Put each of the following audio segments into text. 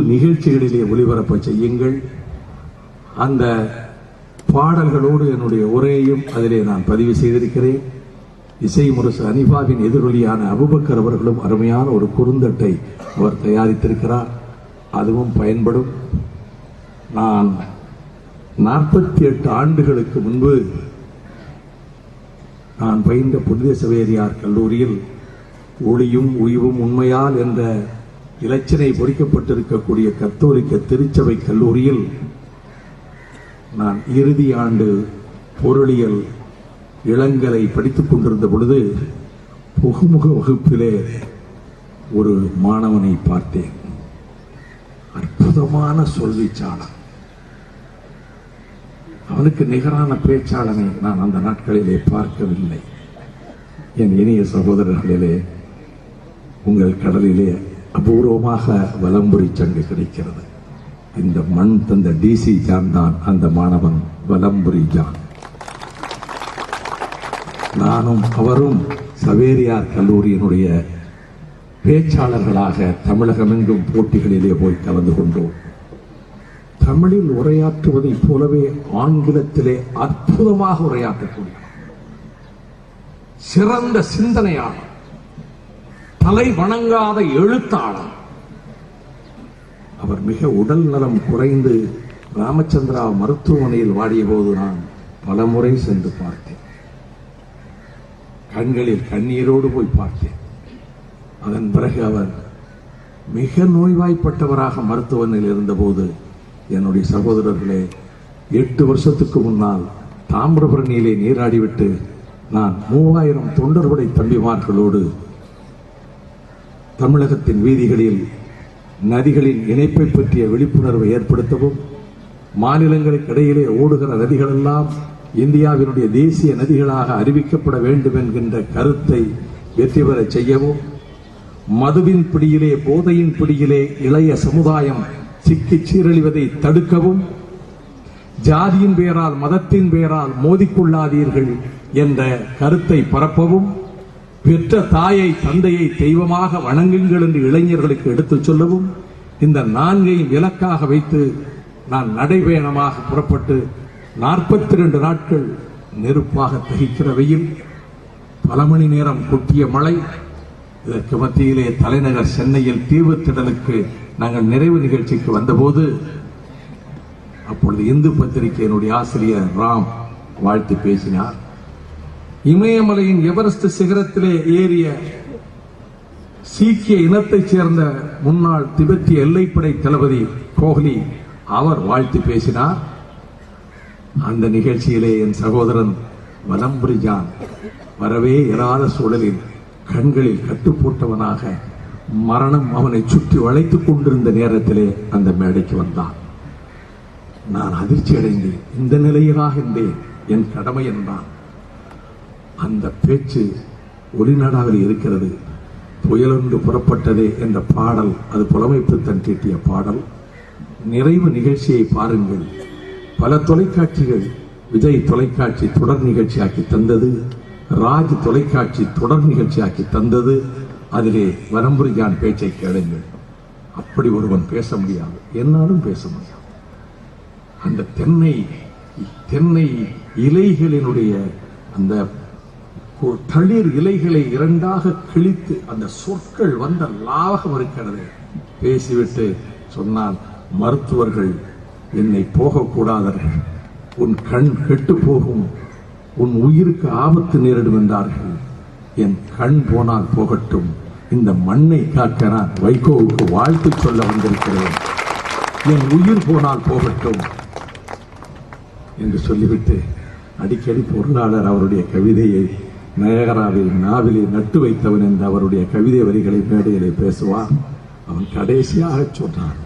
நிகழ்ச்சிகளிலே ஒளிபரப்ப செய்யுங்கள். அந்த பாடல்களோடு என்னுடைய உரையையும் அதிலே நான் பதிவு செய்திருக்கிறேன். இசை முரசு அனிபாவின் எதிரொலியான அபுபக்கர் அவர்களும் அருமையான ஒரு குறுந்தட்டை அவர் தயாரித்திருக்கிறார். அதுவும் பயன்படும். நான் நாற்பத்தி எட்டு ஆண்டுகளுக்கு முன்பு நான் பயின்ற புனித சவேரியார் கல்லூரியில் ஒளியும் உய்வும் உண்மையால் என்ற இலச்சினை பொறிக்கப்பட்டிருக்கக்கூடிய கத்தோலிக்க திருச்சபை கல்லூரியில் நான் இறுதி ஆண்டு பொருளியல் இளங்கலை படித்துக் கொண்டிருந்த பொழுது புகுமுக வகுப்பிலே ஒரு மாணவனை பார்த்தேன். அற்புதமான சொல்விச்சாளன். அவனுக்கு நிகரான பேச்சாளனை நான் அந்த நாட்களிலே பார்க்கவில்லை. என் இனிய சகோதரர்களிலே உங்கள் கடலிலே அபூர்வமாக வலம்புரி சங்கு கிடைக்கிறது. இந்த மண் தந்த டிசி ஜான் தான் அந்த மாணவன் வலம்புரி ஜான். நானும் அவரும் சவேரியார் கல்லூரியினுடைய பேச்சாளர்களாக தமிழகமெங்கும் போட்டிகளிலே போய் கலந்து கொண்டோம். தமிழில் உரையாற்றுவதைப் போலவே ஆங்கிலத்திலே அற்புதமாக உரையாற்றக்கூடிய சிறந்த சிந்தனையாளர். தலை வணங்காத எழுத்தாளர். அவர் மிக உடல் நலம் குறைந்து ராமச்சந்திரா மருத்துவமனையில் வாடிய போது நான் பலமுறை சென்று பார்த்தேன். கண்களில் கண்ணீரோடு போய் பார்த்தேன். அதன் பிறகு அவர் மிக நோய்வாய்ப்பட்டவராக மருத்துவமனையில் இருந்தபோது என்னுடைய சகோதரர்களே எட்டு வருஷத்துக்கு முன்னால் தாமிரபரணியிலே நீராடிவிட்டு நான் மூவாயிரம் தொண்டர்படை தம்பிமார்களோடு தமிழகத்தின் வீதிகளில் நதிகளின் இணைப்பை பற்றிய விழிப்புணர்வை ஏற்படுத்தவும் மாநிலங்களுக்கு இடையிலே ஓடுகிற நதிகளெல்லாம் இந்தியாவினுடைய தேசிய நதிகளாக அறிவிக்கப்பட வேண்டும் என்கின்ற கருத்தை வெற்றி பெற செய்யவும் மதுவின் பிடியிலே போதையின் பிடியிலே இளைய சமுதாயம் சிக்கி சீரழிவதை தடுக்கவும் ஜாதியின் பெயரால் மதத்தின் பெயரால் மோதிக்கொள்ளாதீர்கள் என்ற கருத்தை பரப்பவும் பெற்ற தாயை தந்தையை தெய்வமாக வணங்குங்கள் என்று இளைஞர்களுக்கு எடுத்துச் சொல்லவும் இந்த நான்கையும் இலக்காக வைத்து நான் நடைபயணமாக புறப்பட்டு நாற்பத்தி ரெண்டு நாட்கள் நெருப்பாக தகிக்கிற வெயில் பல மணி நேரம் கொட்டிய மழை இதற்கு மத்தியிலே தலைநகர் சென்னையில் தீவுத்திடலுக்கு நாங்கள் நிறைவு நிகழ்ச்சிக்கு வந்தபோது அப்பொழுது இந்து பத்திரிகையினுடைய ஆசிரியர் ராம் வாழ்த்து பேசினார். இமயமலையின் எவரெஸ்ட் சிகரத்திலே ஏறிய சீக்கிய இனத்தைச் சேர்ந்த முன்னாள் திபெத்திய எல்லைப்படை தளபதி கோஹ்லி அவர் வாழ்த்து பேசினார். அந்த நிகழ்ச்சியிலே என் சகோதரன் வலம்புரிஜான் வரவே இராத சூழலில் கண்களில் கட்டுப்போட்டவனாக மரணம் அவனை சுற்றி வளைத்துக் கொண்டிருந்த நேரத்திலே அந்த மேடைக்கு வந்தான். நான் அதிர்ச்சி அடைந்தேன் இந்த நிலையிலாக இருந்தேன். என் கடமை என்றான். அந்த பேச்சு ஒளிநாடாவில் இருக்கிறது. புயலொன்று புறப்பட்டதே என்ற பாடல் அது புலமைப்பு தன் தீட்டிய பாடல். நிறைவு நிகழ்ச்சியை பாருங்கள். பல தொலைக்காட்சிகள் விஜய் தொலைக்காட்சி தொடர் நிகழ்ச்சியாக்கி தந்தது. ராஜ் தொலைக்காட்சி தொடர் நிகழ்ச்சியாக்கி தந்தது. அதிலே வரம்புரிஜான் பேச்சை கேளுங்கள். அப்படி ஒருவன் பேச முடியாது. என்னாலும் பேச முடியாது. அந்த தென்னை தென்னை இலைகளினுடைய அந்த தளிர் இலைகளை இரண்டாக கிழித்து அந்த சொற்கள் வந்த லாவகம் இருக்கிறது பேசிவிட்டு சொன்னான் மருத்துவர்கள் என்னை போகக்கூடாதர்கள். உன் கண் கெட்டு போகும். உன் உயிருக்கு ஆபத்து நேரிடும் என்றார்கள். என் கண் போனால் போகட்டும். இந்த மண்ணை காக்க நான் வைகோவுக்கு வாழ்த்து சொல்ல வந்திருக்கிறேன். என் உயிர் போனால் போகட்டும். என்று சொல்லிவிட்டு அடிக்கடி பொருளாளர் அவருடைய கவிதையை நயகராவில் நாவிலே நட்டு வைத்தவன் என்று அவருடைய கவிதை வரிகளை மேடையிலே பேசுவார் அவன் கடைசியாக சொன்னான்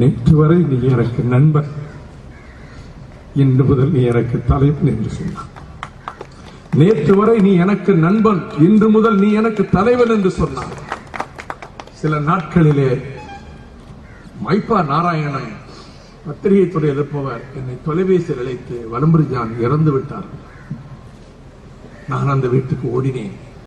நேற்று வரை நீ எனக்கு நண்பன். இன்று முதல் நீ எனக்கு தலைவன் என்று சொன்னான். நேற்று வரை நீ எனக்கு நண்பன். இன்று முதல் நீ எனக்கு தலைவன் என்று சொன்னான். சில நாட்களிலே மைப்பா நாராயணன் பத்திரிகை துறை இருப்பவர் என்னை தொலைபேசியில் அழைத்து வலம்புரிஜான் இறந்து விட்டார் நான் அந்த வீட்டுக்கு ஓடினேன்.